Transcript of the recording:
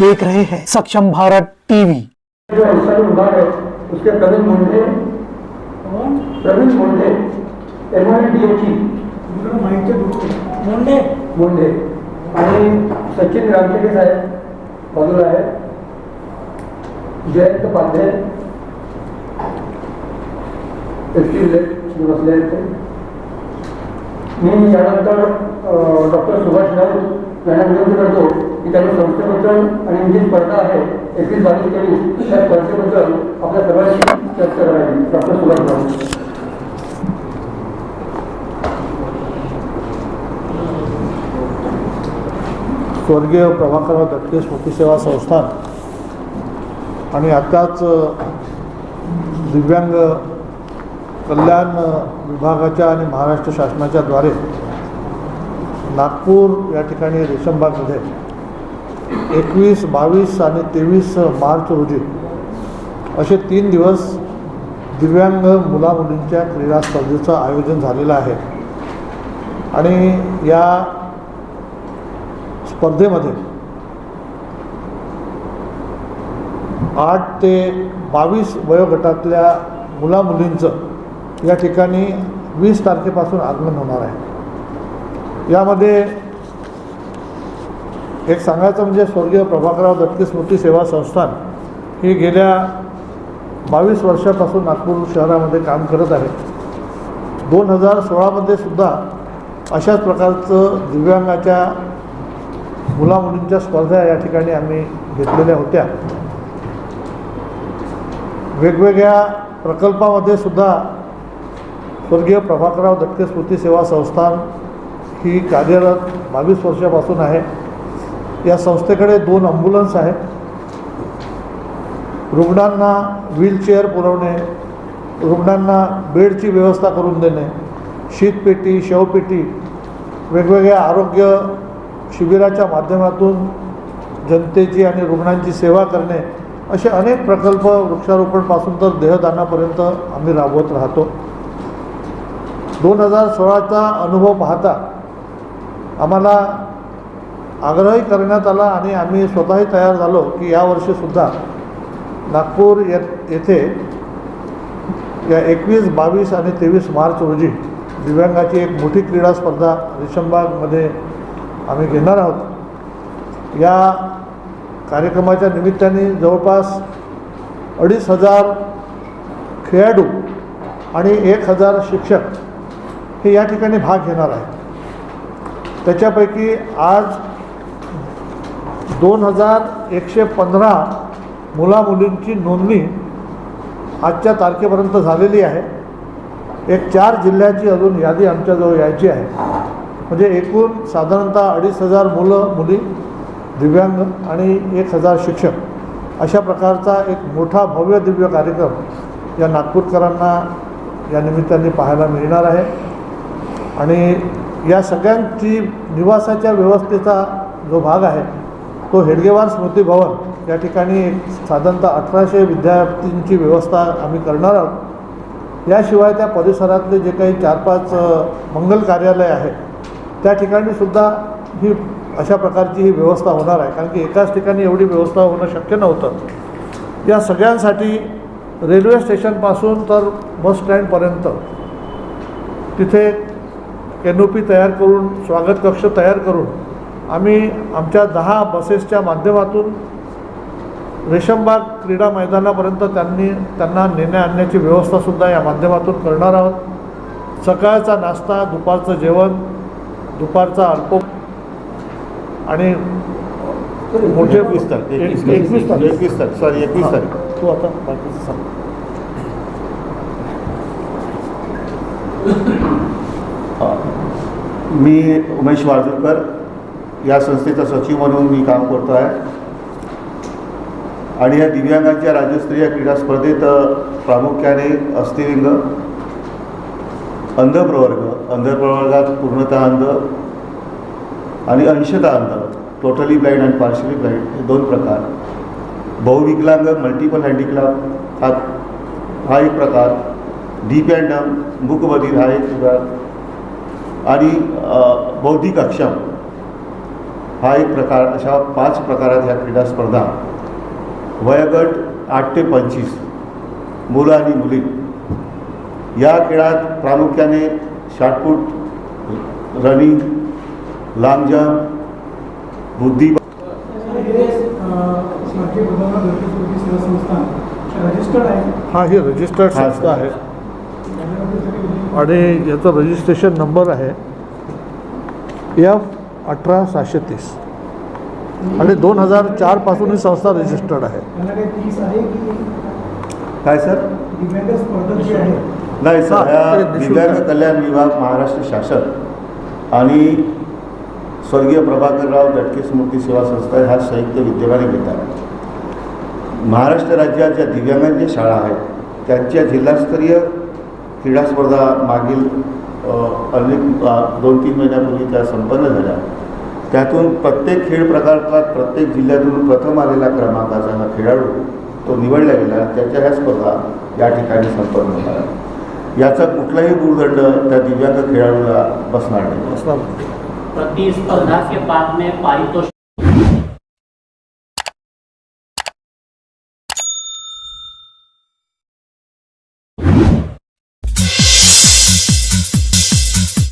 देख रहे हैं। सक्षम भारत टीवी। जो है उसके Praveen Munde Praveen Munde M I D एची मुंडे। मुंडे। आणि सचिन रामटेके साहेब बाजूला आहे जयंत पांडे एसटी बसले आहेत ते मी यानंतर डॉक्टर सुभाष राऊत यांना विनंती करतो की त्यांनी संस्थेबद्दल आणि जी स्पर्धा आहे एकवीस बावीस तेवीस त्या स्पर्धेबद्दल आपल्या सर्वांशी चर्चा करावी. डॉक्टर सुभाष राऊत स्वर्गीय प्रभाकरराव दटके स्मृती सेवा संस्थान आणि आत्ताच दिव्यांग कल्याण विभागाच्या आणि महाराष्ट्र शासनाच्या द्वारे नागपूर या ठिकाणी रेशमबागमध्ये एकवीस बावीस आणि तेवीस मार्च रोजी असे तीन दिवस दिव्यांग मुलामुलींच्या क्रीडा स्पर्धेचं आयोजन झालेलं आहे. आणि या स्पर्धेमध्ये आठ ते बावीस वयोगटातल्या मुलामुलींचं या ठिकाणी वीस तारखेपासून आगमन होणार आहे. यामध्ये एक सांगायचं म्हणजे स्वर्गीय प्रभाकरराव दत्ते स्मृती सेवा संस्थान ही गेल्या बावीस वर्षापासून नागपूर शहरामध्ये काम करत आहे. दोन हजार सोळामध्ये सुद्धा अशाच प्रकारचं दिव्यांगाच्या मुलामुलींच्या स्पर्धा या ठिकाणी आम्ही घेतलेल्या होत्या. वेगवेगळ्या प्रकल्पामध्ये सुद्धा स्वर्गीय प्रभाकरराव दत्ते स्मृती सेवा संस्थान ही कार्यरत बावीस वर्षापासून आहे. या संस्थेकडे दोन ॲम्ब्युलन्स आहेत. रुग्णांना व्हीलचेअर पुरवणे रुग्णांना बेडची व्यवस्था करून देणे शीतपेटी शवपेटी वेगवेगळ्या आरोग्य शिबिराच्या माध्यमातून जनतेची आणि रुग्णांची सेवा करणे असे अनेक प्रकल्प वृक्षारोपणपासून तर देहदानापर्यंत आम्ही राबवत राहतो. दोन हजार सोळाचा अनुभव पाहता आम्हाला आग्रही करण्यात आला आणि आम्ही स्वतःही तयार झालो की यावर्षीसुद्धा नागपूर ये येथे या एकवीस बावीस आणि तेवीस मार्च रोजी दिव्यांगाची एक मोठी क्रीडा स्पर्धा रेशमबागमध्ये आम्ही घेणार आहोत. या कार्यक्रमाच्या निमित्ताने जवळपास अडीच हजार खेळाडू आणि एक हजार शिक्षक हे या ठिकाणी भाग घेणार आहेत त्याच्यापैकी आज दोन हजार एकशे पंधरा मुलामुलींची नोंदणी आजच्या तारखेपर्यंत झालेली आहे. एक चार जिल्ह्याची अजून यादी आमच्याजवळ यायची आहे. म्हणजे एकूण साधारणतः अडीच हजार मुलं मुली दिव्यांग आणि एक हजार शिक्षक अशा प्रकारचा एक मोठा भव्य दिव्य कार्यक्रम या नागपूरकरांना या निमित्ताने पाहायला मिळणार आहे. आणि या सगळ्यांची निवासाच्या व्यवस्थेचा जो भाग आहे तो हेडगेवार स्मृती भवन या ठिकाणी साधारणतः अठराशे विद्यार्थींची व्यवस्था आम्ही करणार आहोत. याशिवाय त्या परिसरातले जे काही चार पाच मंगल कार्यालय आहे त्या ठिकाणी सुद्धा ही अशा प्रकारची ही व्यवस्था होणार आहे. कारण की एकाच ठिकाणी एवढी व्यवस्था होणं शक्य नव्हतं. या सगळ्यांसाठी रेल्वे स्टेशनपासून तर बस स्टँडपर्यंत तिथे एन ओ पी तयार करून स्वागत कक्ष तयार करून आम्ही आमच्या दहा बसेसच्या माध्यमातून रेशमबाग क्रीडा मैदानापर्यंत त्यांनी त्यांना नेण्या आणण्याची व्यवस्थासुद्धा या माध्यमातून करणार आहोत. सकाळचा नाश्ता दुपारचं जेवण दुपारचा अल्प आणि मोठे एकवीस तारीख एक- एकवीस तारीख. एकवीस तारीख सॉरी एकवीस. तारीख. तू आता बाकीचं सांग. मी उमेश वाळजुरकर या संस्थेचा सचिव म्हणून मी काम करतो आहे. आणि या दिव्यांगांच्या राज्यस्तरीय क्रीडा स्पर्धेत प्रामुख्याने अस्थिलिंग अंध प्रवर्ग अंध प्रवर्गात पूर्णतः अंध आणि अंशतः अंध टोटली ब्लाइंड आणि पार्शली ब्लाइंड हे दोन प्रकार. बहुविकलांग मल्टिपल हँडिक्राफ्ट हा हा एक प्रकार. डीप अँड डम मूकबधीर हा एक प्रकार. आणि बौद्धिक अक्षम हा एक प्रकार अशा पाच प्रकारात ह्या क्रीडा स्पर्धा. वयोगट आठ ते पंचवीस मुलं आणि मुली. या खेळात प्रामुख्याने शॉटपूट रनिंग लांब जम्प बुद्धी हा ही रजिस्टर्ड संस्था आहे. आणि याचा रजिस्ट्रेशन नंबर आहे एफ अठरा सहाशे तीस. आणि दोन हजार चारपासून ही संस्था रजिस्टर्ड आहे. काय सर नाही सर हा, ह्या दिव्यांग. कल्याण विभाग महाराष्ट्र शासन आणि स्वर्गीय प्रभाकरराव दटके स्मृती सेवा संस्था ह्या संयुक्त विद्यमाने घेतात महाराष्ट्र राज्यात ज्या दिव्यांगांच्या शाळा आहेत त्यांच्या जिल्हास्तरीय क्रीडा स्पर्धा मागील अनेक दोन तीन महिन्यापूर्वी त्या संपन्न झाल्या. त्यातून प्रत्येक खेळ प्रकारात प्रत्येक जिल्ह्यातून प्रथम आलेला क्रमांकाचा हा खेळाडू तो निवडला गेला. त्याच्या ह्या स्पर्धा या ठिकाणी संपन्न होणार याचा कुठलाही गुणदंड त्या दिव्यांग खेळाडूला बसणार नाही. असणार प्रतिस्पर्धा के बाद में पारितोषिक